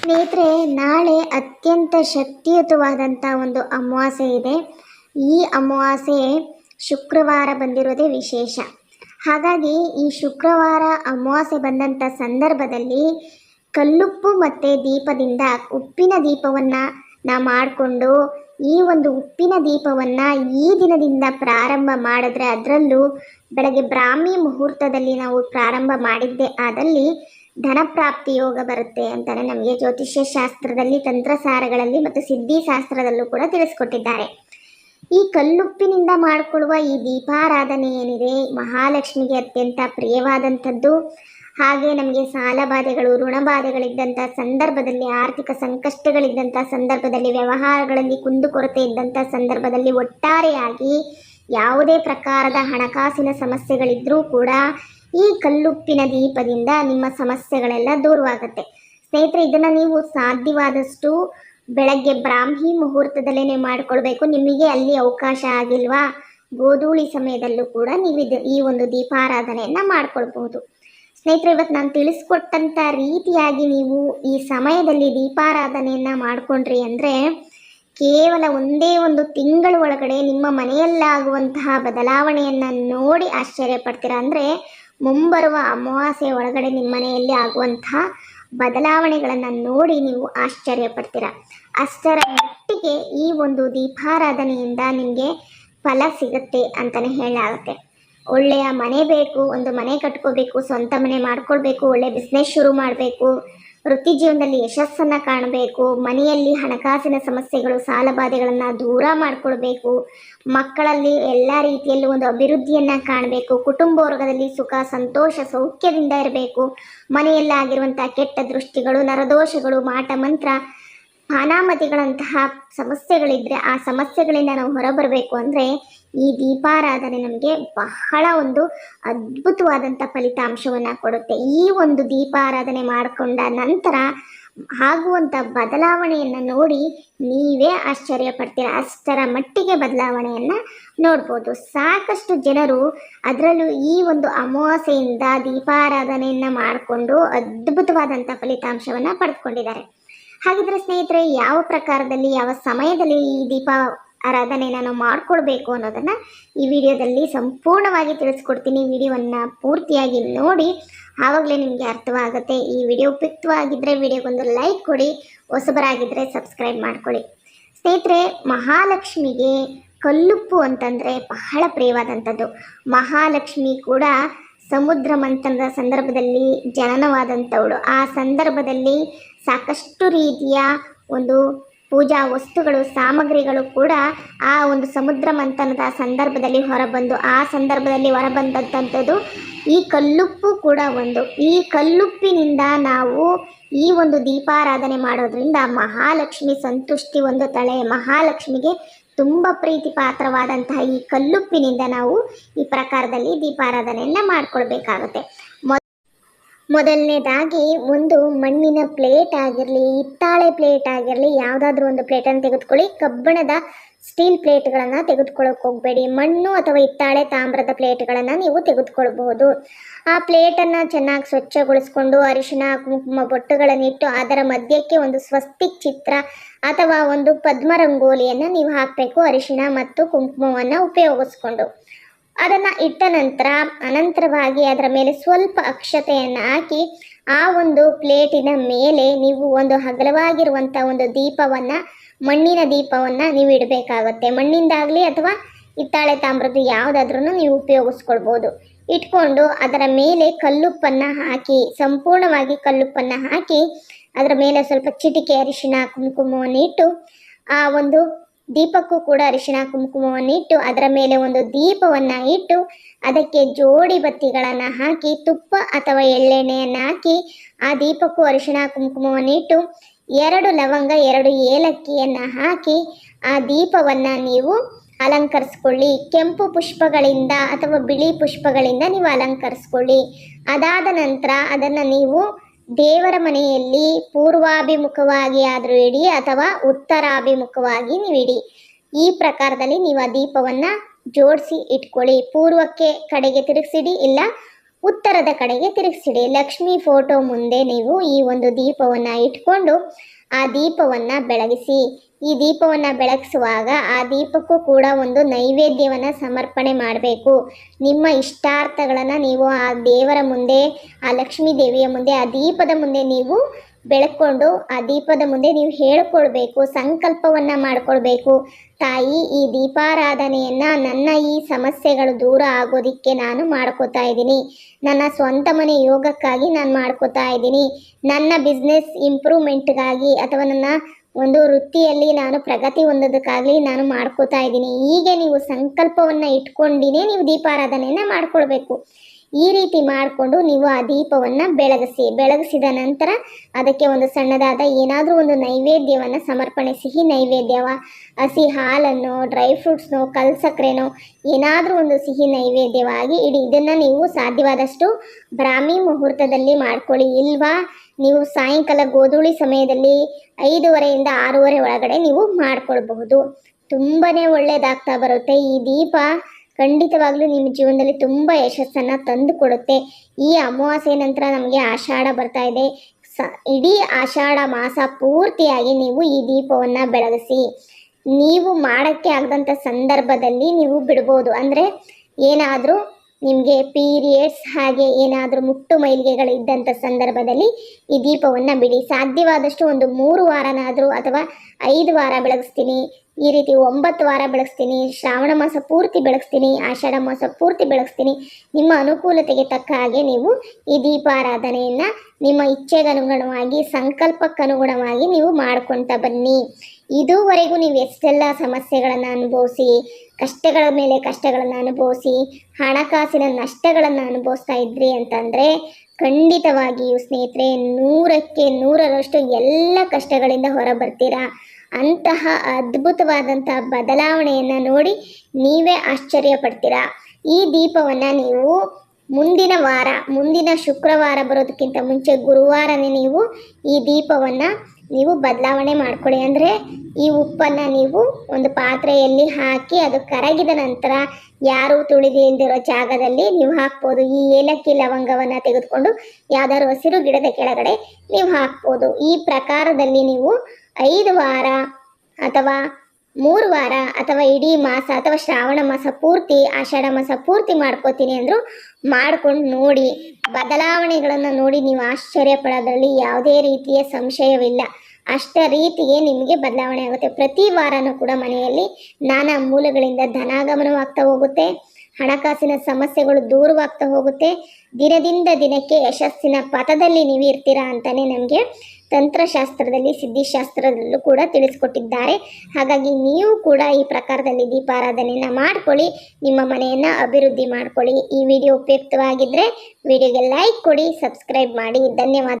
ಸ್ನೇಹಿತರೆ, ನಾಳೆ ಅತ್ಯಂತ ಶಕ್ತಿಯುತವಾದಂಥ ಒಂದು ಅಮಾವಾಸ್ಯೆ ಇದೆ. ಈ ಅಮಾವಾಸ್ಯೆ ಶುಕ್ರವಾರ ಬಂದಿರೋದೇ ವಿಶೇಷ. ಹಾಗಾಗಿ ಈ ಶುಕ್ರವಾರ ಅಮಾವಾಸ್ಯೆ ಬಂದಂಥ ಸಂದರ್ಭದಲ್ಲಿ ಕಲ್ಲುಪ್ಪು ಮತ್ತು ದೀಪದಿಂದ ಉಪ್ಪಿನ ದೀಪವನ್ನು ನಾ ಮಾಡಿಕೊಂಡು ಈ ಒಂದು ಉಪ್ಪಿನ ದೀಪವನ್ನು ಈ ದಿನದಿಂದ ಪ್ರಾರಂಭ ಮಾಡಿದ್ರೆ ಅದರಲ್ಲೂ ಬೆಳಗ್ಗೆ ಬ್ರಾಹ್ಮಿ ಮುಹೂರ್ತದಲ್ಲಿ ನಾವು ಪ್ರಾರಂಭ ಮಾಡಿದ್ದೇ. ಆದಲ್ಲಿ ಧನಪ್ರಾಪ್ತಿ ಯೋಗ ಬರುತ್ತೆ ಅಂತಾನೆ ನಮಗೆ ಜ್ಯೋತಿಷ್ಯ ಶಾಸ್ತ್ರದಲ್ಲಿ, ತಂತ್ರಸಾರಗಳಲ್ಲಿ ಮತ್ತು ಸಿದ್ಧಿ ಶಾಸ್ತ್ರದಲ್ಲೂ ಕೂಡ ತಿಳಿಸ್ಕೊಟ್ಟಿದ್ದಾರೆ. ಈ ಕಲ್ಲುಪ್ಪಿನಿಂದ ಮಾಡಿಕೊಳ್ಳುವ ಈ ದೀಪಾರಾಧನೆ ಏನಿದೆ, ಮಹಾಲಕ್ಷ್ಮಿಗೆ ಅತ್ಯಂತ ಪ್ರಿಯವಾದಂಥದ್ದು, ಹಾಗೆ ನಮಗೆ ಸಾಲಬಾಧೆಗಳು ಋಣಬಾಧೆಗಳಿದ್ದಂಥ ಸಂದರ್ಭದಲ್ಲಿ, ಆರ್ಥಿಕ ಸಂಕಷ್ಟಗಳಿದ್ದಂಥ ಸಂದರ್ಭದಲ್ಲಿ, ವ್ಯವಹಾರಗಳಲ್ಲಿ ಕುಂದುಕೊರತೆ ಇದ್ದಂಥ ಸಂದರ್ಭದಲ್ಲಿ ಒಟ್ಟಾರೆಯಾಗಿ ಯಾವುದೇ ಪ್ರಕಾರದ ಹಣಕಾಸಿನ ಸಮಸ್ಯೆಗಳಿದ್ದರೂ ಕೂಡ ಈ ಕಲ್ಲುಪ್ಪಿನ ದೀಪದಿಂದ ನಿಮ್ಮ ಸಮಸ್ಯೆಗಳೆಲ್ಲ ದೂರವಾಗುತ್ತೆ. ಸ್ನೇಹಿತರೆ, ಇದನ್ನು ನೀವು ಸಾಧ್ಯವಾದಷ್ಟು ಬೆಳಗ್ಗೆ ಬ್ರಾಹ್ಮಿ ಮುಹೂರ್ತದಲ್ಲೇ ಮಾಡಿಕೊಳ್ಬೇಕು ನಿಮಗೆ ಅಲ್ಲಿ ಅವಕಾಶ ಆಗಿಲ್ವಾ? ಗೋಧೂಳಿ ಸಮಯದಲ್ಲೂ ಕೂಡ ನೀವು ಇದು, ಈ ಒಂದು ದೀಪಾರಾಧನೆಯನ್ನು ಮಾಡ್ಕೊಳ್ಬಹುದು. ಸ್ನೇಹಿತರೆ, ಇವತ್ತು ನಾನು ತಿಳಿಸ್ಕೊಟ್ಟಂಥ ರೀತಿಯಾಗಿ ನೀವು ಈ ಸಮಯದಲ್ಲಿ ದೀಪಾರಾಧನೆಯನ್ನು ಮಾಡಿಕೊಂಡ್ರಿ ಅಂದರೆ, ಕೇವಲ ಒಂದೇ ಒಂದು ತಿಂಗಳ ಒಳಗಡೆ ನಿಮ್ಮ ಮನೆಯಲ್ಲಾಗುವಂತಹ ಬದಲಾವಣೆಯನ್ನು ನೋಡಿ ಆಶ್ಚರ್ಯ ಪಡ್ತೀರಾ ಅಂದರೆ ಮುಂಬರುವ ಅಮಾವಾಸ್ಯೆ ಒಳಗಡೆ ನಿಮ್ಮ ಮನೆಯಲ್ಲಿ ಆಗುವಂತಹ ಬದಲಾವಣೆಗಳನ್ನು ನೋಡಿ ನೀವು ಆಶ್ಚರ್ಯ ಪಡ್ತೀರ ಅಷ್ಟರ ಮಟ್ಟಿಗೆ ಈ ಒಂದು ದೀಪಾರಾಧನೆಯಿಂದ ನಿಮಗೆ ಫಲ ಸಿಗುತ್ತೆ ಅಂತಲೇ ಹೇಳಲಾಗುತ್ತೆ. ಒಳ್ಳೆಯ ಮನೆ ಬೇಕು, ಒಂದು ಮನೆ ಕಟ್ಕೋಬೇಕು, ಸ್ವಂತ ಮನೆ ಮಾಡ್ಕೊಳ್ಬೇಕು, ಒಳ್ಳೆ ಬಿಸ್ನೆಸ್ ಶುರು ಮಾಡಬೇಕು ವೃತ್ತಿ ಜೀವನದಲ್ಲಿ ಯಶಸ್ಸನ್ನು ಕಾಣಬೇಕು, ಮನೆಯಲ್ಲಿ ಹಣಕಾಸಿನ ಸಮಸ್ಯೆಗಳು ಸಾಲಬಾಧೆಗಳನ್ನು ದೂರ ಮಾಡ್ಕೊಳ್ಬೇಕು, ಮಕ್ಕಳಲ್ಲಿ ಎಲ್ಲ ರೀತಿಯಲ್ಲೂ ಒಂದು ಅಭಿವೃದ್ಧಿಯನ್ನು ಕಾಣಬೇಕು, ಕುಟುಂಬ ವರ್ಗದಲ್ಲಿ ಸುಖ, ಸಂತೋಷ, ಸೌಖ್ಯದಿಂದ ಇರಬೇಕು ಮನೆಯಲ್ಲಾಗಿರುವಂಥ ಕೆಟ್ಟ ದೃಷ್ಟಿಗಳು, ನರದೋಷಗಳು, ಮಾಟ, ಮಂತ್ರ ಪಾನಾಮತಿಗಳಂತಹ ಸಮಸ್ಯೆಗಳಿದ್ರೆ ಆ ಸಮಸ್ಯೆಗಳಿಂದ ನಾವು ಹೊರಬರಬೇಕು ಅಂದರೆ ಈ ದೀಪಾರಾಧನೆ ನಮಗೆ ಬಹಳ ಒಂದು ಅದ್ಭುತವಾದಂಥ ಫಲಿತಾಂಶವನ್ನು ಕೊಡುತ್ತೆ. ಈ ಒಂದು ದೀಪಾರಾಧನೆ ಮಾಡಿಕೊಂಡ ನಂತರ ಆಗುವಂಥ ಬದಲಾವಣೆಯನ್ನು ನೋಡಿ ನೀವೇ ಆಶ್ಚರ್ಯ ಪಡ್ತೀರ ಅಷ್ಟರ ಮಟ್ಟಿಗೆ ಬದಲಾವಣೆಯನ್ನು ನೋಡ್ಬೋದು. ಸಾಕಷ್ಟು ಜನರು ಅದರಲ್ಲೂ ಈ ಒಂದು ಅಮಾವಾಸ್ಯೆಯಿಂದ ದೀಪಾರಾಧನೆಯನ್ನು ಮಾಡಿಕೊಂಡು ಅದ್ಭುತವಾದಂಥ ಫಲಿತಾಂಶವನ್ನು ಪಡೆದುಕೊಂಡಿದ್ದಾರೆ ಹಾಗಿದ್ರೆ ಸ್ನೇಹಿತರೆ, ಯಾವ ಪ್ರಕಾರದಲ್ಲಿ, ಯಾವ ಸಮಯದಲ್ಲಿ ಈ ದೀಪ ಆರಾಧನೆ ನಾನು ಮಾಡ್ಕೊಳ್ಬೇಕು ಅನ್ನೋದನ್ನು ಈ ವಿಡಿಯೋದಲ್ಲಿ ಸಂಪೂರ್ಣವಾಗಿ ತಿಳಿಸ್ಕೊಡ್ತೀನಿ. ವಿಡಿಯೋವನ್ನು ಪೂರ್ತಿಯಾಗಿ ನೋಡಿ, ಆವಾಗಲೇ ನಿಮಗೆ ಅರ್ಥವಾಗುತ್ತೆ. ಈ ವಿಡಿಯೋ ಉಪಯುಕ್ತವಾಗಿದ್ದರೆ ವಿಡಿಯೋಗೊಂದು ಲೈಕ್ ಕೊಡಿ ಹೊಸಬರಾಗಿದ್ದರೆ ಸಬ್ಸ್ಕ್ರೈಬ್ ಮಾಡ್ಕೊಳ್ಳಿ ಸ್ನೇಹಿತರೆ, ಮಹಾಲಕ್ಷ್ಮಿಗೆ ಕಲ್ಲುಪ್ಪು ಅಂತಂದರೆ ಬಹಳ ಪ್ರಿಯವಾದಂಥದ್ದು. ಮಹಾಲಕ್ಷ್ಮಿ ಕೂಡ ಸಮುದ್ರ ಮಂಥನದ ಸಂದರ್ಭದಲ್ಲಿ ಜನನವಾದಂಥವಳು. ಆ ಸಂದರ್ಭದಲ್ಲಿ ಸಾಕಷ್ಟು ರೀತಿಯ ಒಂದು ಪೂಜಾ ವಸ್ತುಗಳು, ಸಾಮಗ್ರಿಗಳು ಕೂಡ ಆ ಒಂದು ಸಮುದ್ರ ಮಂಥನದ ಸಂದರ್ಭದಲ್ಲಿ ಹೊರಬಂದು, ಆ ಸಂದರ್ಭದಲ್ಲಿ ಹೊರಬಂದಂಥದ್ದು ಈ ಕಲ್ಲುಪ್ಪು ಕೂಡ ಒಂದು. ಈ ಕಲ್ಲುಪ್ಪಿನಿಂದ ನಾವು ಈ ಒಂದು ದೀಪಾರಾಧನೆ ಮಾಡೋದ್ರಿಂದ ಮಹಾಲಕ್ಷ್ಮಿ ಸಂತುಷ್ಟಿ ಒಂದು ತಳೆ, ಮಹಾಲಕ್ಷ್ಮಿಗೆ ತುಂಬ ಪ್ರೀತಿ ಪಾತ್ರವಾದಂತಹ ಈ ಕಲ್ಲುಪ್ಪಿನಿಂದ ನಾವು ಈ ಪ್ರಕಾರದಲ್ಲಿ ದೀಪಾರಾಧನೆಯನ್ನ ಮಾಡ್ಕೊಳ್ಬೇಕಾಗುತ್ತೆ. ಮೊದಲನೇದಾಗಿ ಒಂದು ಮಣ್ಣಿನ ಪ್ಲೇಟ್ ಆಗಿರಲಿ, ಹಿತ್ತಾಳೆ ಪ್ಲೇಟ್ ಆಗಿರಲಿ, ಯಾವುದಾದ್ರೂ ಒಂದು ಪ್ಲೇಟನ್ನು ತೆಗೆದುಕೊಳ್ಳಿ. ಕಬ್ಬಿಣದ ಸ್ಟೀಲ್ ಪ್ಲೇಟ್ಗಳನ್ನು ತೆಗೆದುಕೊಳ್ಳೋಕೆ ಹೋಗಬೇಡಿ. ಮಣ್ಣು ಅಥವಾ ಹಿತ್ತಾಳೆ ತಾಮ್ರದ ಪ್ಲೇಟ್ಗಳನ್ನು ನೀವು ತೆಗೆದುಕೊಳ್ಳಬಹುದು ಆ ಪ್ಲೇಟನ್ನು ಚೆನ್ನಾಗಿ ಸ್ವಚ್ಛಗೊಳಿಸ್ಕೊಂಡು ಅರಿಶಿನ ಕುಂಕುಮ ಬೊಟ್ಟುಗಳನ್ನಿಟ್ಟು ಅದರ ಮಧ್ಯಕ್ಕೆ ಒಂದು ಸ್ವಸ್ತಿಕ್ ಚಿತ್ರ ಅಥವಾ ಒಂದು ಪದ್ಮ ರಂಗೋಲಿಯನ್ನು ನೀವು ಹಾಕಬೇಕು. ಅರಿಶಿನ ಮತ್ತು ಕುಂಕುಮವನ್ನು ಉಪಯೋಗಿಸ್ಕೊಂಡು. ಅದನ್ನು ಇಟ್ಟ ನಂತರ ಅನಂತರವಾಗಿ ಅದರ ಮೇಲೆ ಸ್ವಲ್ಪ ಅಕ್ಷತೆಯನ್ನು ಹಾಕಿ ಆ ಒಂದು ಪ್ಲೇಟಿನ ಮೇಲೆ ನೀವು ಒಂದು ಹಗಲವಾಗಿರುವಂಥ ಒಂದು ದೀಪವನ್ನು ಮಣ್ಣಿನ ದೀಪವನ್ನು ನೀವು ಇಡಬೇಕಾಗತ್ತೆ. ಮಣ್ಣಿಂದಾಗಲಿ ಅಥವಾ ಹಿತ್ತಾಳೆ ತಾಮ್ರದ್ದು ಯಾವುದಾದ್ರೂ ನೀವು ಉಪಯೋಗಿಸ್ಕೊಳ್ಬೋದು. ಇಟ್ಕೊಂಡು ಅದರ ಮೇಲೆ ಕಲ್ಲುಪ್ಪನ್ನು ಹಾಕಿ, ಸಂಪೂರ್ಣವಾಗಿ ಕಲ್ಲುಪ್ಪನ್ನು ಹಾಕಿ ಅದರ ಮೇಲೆ ಸ್ವಲ್ಪ ಚಿಟಿಕೆ ಅರಿಶಿನ ಕುಂಕುಮವನ್ನು ಇಟ್ಟು, ಆ ಒಂದು ದೀಪಕ್ಕೂ ಕೂಡ ಅರಿಶಿನ ಕುಂಕುಮವನ್ನು ಇಟ್ಟು ಅದರ ಮೇಲೆ ಒಂದು ದೀಪವನ್ನು ಇಟ್ಟು ಅದಕ್ಕೆ ಜೋಡಿ ಬತ್ತಿಗಳನ್ನು ಹಾಕಿ, ತುಪ್ಪ ಅಥವಾ ಎಳ್ಳೆಣ್ಣೆಯನ್ನು ಹಾಕಿ ಆ ದೀಪಕ್ಕೂ ಅರಿಶಿನ ಕುಂಕುಮವನ್ನು ಇಟ್ಟು ಎರಡು ಲವಂಗ, ಎರಡು ಏಲಕ್ಕಿಯನ್ನು ಹಾಕಿ ಆ ದೀಪವನ್ನು ನೀವು ಅಲಂಕರಿಸ್ಕೊಳ್ಳಿ. ಕೆಂಪು ಪುಷ್ಪಗಳಿಂದ ಅಥವಾ ಬಿಳಿ ಪುಷ್ಪಗಳಿಂದ ನೀವು ಅಲಂಕರಿಸ್ಕೊಳ್ಳಿ. ಅದಾದ ನಂತರ ಅದನ್ನು ನೀವು ದೇವರ ಮನೆಯಲ್ಲಿ ಪೂರ್ವಾಭಿಮುಖವಾಗಿ ಆದರೂ ಇಡಿ ಅಥವಾ ಉತ್ತರಾಭಿಮುಖವಾಗಿ ನೀವು ಇಡಿ. ಈ ಪ್ರಕಾರದಲ್ಲಿ ನೀವು ಆ ದೀಪವನ್ನು ಜೋಡಿಸಿ ಇಟ್ಕೊಳ್ಳಿ. ಪೂರ್ವಕ್ಕೆ ಕಡೆಗೆ ತಿರುಗಿಸಿಡಿ, ಇಲ್ಲ ಉತ್ತರದ ಕಡೆಗೆ ತಿರುಗಿಸಿಡಿ. ಲಕ್ಷ್ಮಿ ಫೋಟೋ ಮುಂದೆ ನೀವು ಈ ಒಂದು ದೀಪವನ್ನು ಇಟ್ಕೊಂಡು ಆ ದೀಪವನ್ನು ಬೆಳಗಿಸಿ. ಈ ದೀಪವನ್ನು ಬೆಳಗಿಸುವಾಗ ಆ ದೀಪಕ್ಕೂ ಕೂಡ ಒಂದು ನೈವೇದ್ಯವನ್ನು ಸಮರ್ಪಣೆ ಮಾಡಬೇಕು. ನಿಮ್ಮ ಇಷ್ಟಾರ್ಥಗಳನ್ನು ನೀವು ಆ ದೇವರ ಮುಂದೆ, ಆ ಲಕ್ಷ್ಮೀ ದೇವಿಯ ಮುಂದೆ, ಆ ದೀಪದ ಮುಂದೆ ನೀವು ಬೆಳಕೊಂಡು, ಆ ದೀಪದ ಮುಂದೆ ನೀವು ಹೇಳ್ಕೊಳ್ಬೇಕು, ಸಂಕಲ್ಪವನ್ನು ಮಾಡ್ಕೊಳ್ಬೇಕು. ತಾಯಿ, ಈ ದೀಪಾರಾಧನೆಯನ್ನು ನನ್ನ ಈ ಸಮಸ್ಯೆಗಳು ದೂರ ಆಗೋದಿಕ್ಕೆ ನಾನು ಮಾಡ್ಕೋತಾ ಇದ್ದೀನಿ. ನನ್ನ ಸ್ವಂತ ಮನೆ ಯೋಗಕ್ಕಾಗಿ ನಾನು ಮಾಡ್ಕೋತಾ ಇದ್ದೀನಿ. ನನ್ನ ಬಿಸ್ನೆಸ್ ಇಂಪ್ರೂವ್ಮೆಂಟ್ಗಾಗಿ ಅಥವಾ ನನ್ನ ಒಂದು ವೃತ್ತಿಯಲ್ಲಿ ನಾನು ಪ್ರಗತಿ ಹೊಂದೋದಕ್ಕಾಗಲಿ ನಾನು ಮಾಡ್ಕೋತಾ ಇದ್ದೀನಿ. ಹೀಗೆ ನೀವು ಸಂಕಲ್ಪವನ್ನು ಇಟ್ಕೊಂಡಿನೇ ನೀವು ದೀಪಾರಾಧನೆಯನ್ನು ಮಾಡ್ಕೊಳ್ಬೇಕು. ಈ ರೀತಿ ಮಾಡಿಕೊಂಡು ನೀವು ಆ ದೀಪವನ್ನು ಬೆಳಗಿಸಿ. ಬೆಳಗಿಸಿದ ನಂತರ ಅದಕ್ಕೆ ಒಂದು ಸಣ್ಣದಾದ ಏನಾದರೂ ಒಂದು ನೈವೇದ್ಯವನ್ನು ಸಮರ್ಪಣೆ ಸಿಹಿ ನೈವೇದ್ಯವ, ಹಸಿ ಹಾಲನ್ನು, ಡ್ರೈ ಫ್ರೂಟ್ಸ್ನೋ ಕಲ್ ಸಕ್ಕರೆನೋ ಏನಾದರೂ ಒಂದು ಸಿಹಿ ನೈವೇದ್ಯವಾಗಿ ಇಡಿ. ಇದನ್ನು ನೀವು ಸಾಧ್ಯವಾದಷ್ಟು ಬ್ರಾಹ್ಮಿ ಮುಹೂರ್ತದಲ್ಲಿ ಮಾಡ್ಕೊಳ್ಳಿ. ಇಲ್ವಾ? ನೀವು ಸಾಯಂಕಾಲ ಗೋಧೂಳಿ ಸಮಯದಲ್ಲಿ ಐದೂವರೆಯಿಂದ ಆರೂವರೆ ಒಳಗಡೆ ನೀವು ಮಾಡಿಕೊಳ್ಬಹುದು. ತುಂಬಾ ಒಳ್ಳೆಯದಾಗ್ತಾ ಬರುತ್ತೆ ಈ ದೀಪ. ಖಂಡಿತವಾಗ್ಲೂ ನಿಮ್ಮ ಜೀವನದಲ್ಲಿ ತುಂಬ ಯಶಸ್ಸನ್ನು ತಂದು ಕೊಡುತ್ತೆ. ಈ ಅಮಾವಾಸ್ಯೆ ನಂತರ ನಮಗೆ ಆಷಾಢ ಬರ್ತಾ ಇದೆ. ಸ, ಇಡೀ ಆಷಾಢ ಮಾಸ ಪೂರ್ತಿಯಾಗಿ ನೀವು ಈ ದೀಪವನ್ನು ಬೆಳಗಿಸಿ, ನೀವು ಮಾಡೋಕ್ಕೆ ಆಗದಂಥ ಸಂದರ್ಭದಲ್ಲಿ ನೀವು ಬಿಡ್ಬೋದು. ಅಂದರೆ ಏನಾದರೂ ನಿಮಗೆ ಪೀರಿಯಡ್ಸ್ ಹಾಗೆ ಏನಾದರೂ ಮುಟ್ಟು ಮೈಲಿಗೆಗಳು ಇದ್ದಂಥ ಸಂದರ್ಭದಲ್ಲಿ ಈ ದೀಪವನ್ನು ಬಿಡಿ. ಸಾಧ್ಯವಾದಷ್ಟು ಒಂದು ಮೂರು ವಾರನಾದರೂ ಅಥವಾ ಐದು ವಾರ ಬೆಳಗಿಸ್ತೀನಿ. ಈ ರೀತಿ ಒಂಬತ್ತು ವಾರ ಬೆಳಗಿಸ್ತೀನಿ, ಶ್ರಾವಣ ಮಾಸ ಪೂರ್ತಿ ಬೆಳಗಿಸ್ತೀನಿ, ಆಷಾಢ ಮಾಸ ಪೂರ್ತಿ ಬೆಳಗಿಸ್ತೀನಿ. ನಿಮ್ಮ ಅನುಕೂಲತೆಗೆ ತಕ್ಕ ಹಾಗೆ ನೀವು ಈ ದೀಪಾರಾಧನೆಯನ್ನು ನಿಮ್ಮ ಇಚ್ಛೆಗನುಗುಣವಾಗಿ, ಸಂಕಲ್ಪಕ್ಕನುಗುಣವಾಗಿ ನೀವು ಮಾಡ್ಕೊತ ಬನ್ನಿ. ಇದುವರೆಗೂ ನೀವು ಎಷ್ಟೆಲ್ಲ ಸಮಸ್ಯೆಗಳನ್ನು ಅನುಭವಿಸಿ, ಕಷ್ಟಗಳ ಮೇಲೆ ಕಷ್ಟಗಳನ್ನು ಅನುಭವಿಸಿ, ಹಣಕಾಸಿನ ನಷ್ಟಗಳನ್ನು ಅನುಭವಿಸ್ತಾ ಇದ್ರಿ ಅಂತಂದರೆ, ಖಂಡಿತವಾಗಿಯೂ ಸ್ನೇಹಿತರೆ ನೂರಕ್ಕೆ ನೂರರಷ್ಟು ಎಲ್ಲ ಕಷ್ಟಗಳಿಂದ ಹೊರ ಬರ್ತೀರಾ ಅಂತಹ ಅದ್ಭುತವಾದಂತಹ ಬದಲಾವಣೆಯನ್ನು ನೋಡಿ ನೀವೇ ಆಶ್ಚರ್ಯ ಪಡ್ತೀರಾ ಈ ದೀಪವನ್ನು ನೀವು ಮುಂದಿನ ವಾರ, ಮುಂದಿನ ಶುಕ್ರವಾರ ಬರೋದಕ್ಕಿಂತ ಮುಂಚೆ ಗುರುವಾರನೇ ನೀವು ಈ ದೀಪವನ್ನು ನೀವು ಬದಲಾವಣೆ ಮಾಡ್ಕೊಳ್ಳಿ. ಅಂದರೆ ಈ ಉಪ್ಪನ್ನು ನೀವು ಒಂದು ಪಾತ್ರೆಯಲ್ಲಿ ಹಾಕಿ ಅದು ಕರಗಿದ ನಂತರ ಯಾರು ತುಳಿದಿಲ್ದಿರೋ ಜಾಗದಲ್ಲಿ ನೀವು ಹಾಕ್ಬೋದು. ಈ ಏಲಕ್ಕಿ ಲವಂಗವನ್ನು ತೆಗೆದುಕೊಂಡು ಯಾವ್ದಾದ್ರು ಹಸಿರು ಗಿಡದ ಕೆಳಗಡೆ ನೀವು ಹಾಕ್ಬೋದು. ಈ ಪ್ರಕಾರದಲ್ಲಿ ನೀವು ಐದು ವಾರ ಅಥವಾ ಮೂರು ವಾರ ಅಥವಾ ಇಡೀ ಮಾಸ ಅಥವಾ ಶ್ರಾವಣ ಮಾಸ ಪೂರ್ತಿ, ಆಷಾಢ ಮಾಸ ಪೂರ್ತಿ ಮಾಡ್ಕೋತೀನಿ ಅಂದರು ಮಾಡ್ಕೊಂಡು ನೋಡಿ. ಬದಲಾವಣೆಗಳನ್ನು ನೋಡಿ ನೀವು ಆಶ್ಚರ್ಯ ಪಡೋದ್ರಲ್ಲಿ ಯಾವುದೇ ರೀತಿಯ ಸಂಶಯವಿಲ್ಲ. ಅಷ್ಟ ರೀತಿಗೆ ನಿಮಗೆ ಬದಲಾವಣೆ ಆಗುತ್ತೆ. ಪ್ರತಿ ವಾರನೂ ಕೂಡ ಮನೆಯಲ್ಲಿ ನಾನಾ ಮೂಲಗಳಿಂದ ಧನಾಗಮನವಾಗ್ತಾ ಹೋಗುತ್ತೆ. ಹಣಕಾಸಿನ ಸಮಸ್ಯೆಗಳು ದೂರವಾಗ್ತಾ ಹೋಗುತ್ತೆ. ದಿನದಿಂದ ದಿನಕ್ಕೆ ಯಶಸ್ಸಿನ ಪಥದಲ್ಲಿ ನೀವು ಇರ್ತೀರಾ ಅಂತಲೇ ನಮಗೆ ತಂತ್ರಶಾಸ್ತ್ರದಲ್ಲಿ, ಸಿದ್ಧಿಶಾಸ್ತ್ರದಲ್ಲೂ ಕೂಡ ತಿಳಿಸ್ಕೊಟ್ಟಿದ್ದಾರೆ. ಹಾಗಾಗಿ ನೀವು ಕೂಡ ಈ ಪ್ರಕಾರದಲ್ಲಿ ದೀಪಾರಾಧನೆಯನ್ನು ಮಾಡ್ಕೊಳ್ಳಿ, ನಿಮ್ಮ ಮನೆಯನ್ನು ಅಭಿವೃದ್ಧಿ ಮಾಡ್ಕೊಳ್ಳಿ. ಈ ವಿಡಿಯೋ ಉಪಯುಕ್ತವಾಗಿದ್ದರೆ ವಿಡಿಯೋಗೆ ಲೈಕ್ ಕೊಡಿ, ಸಬ್ಸ್ಕ್ರೈಬ್ ಮಾಡಿ. ಧನ್ಯವಾದ.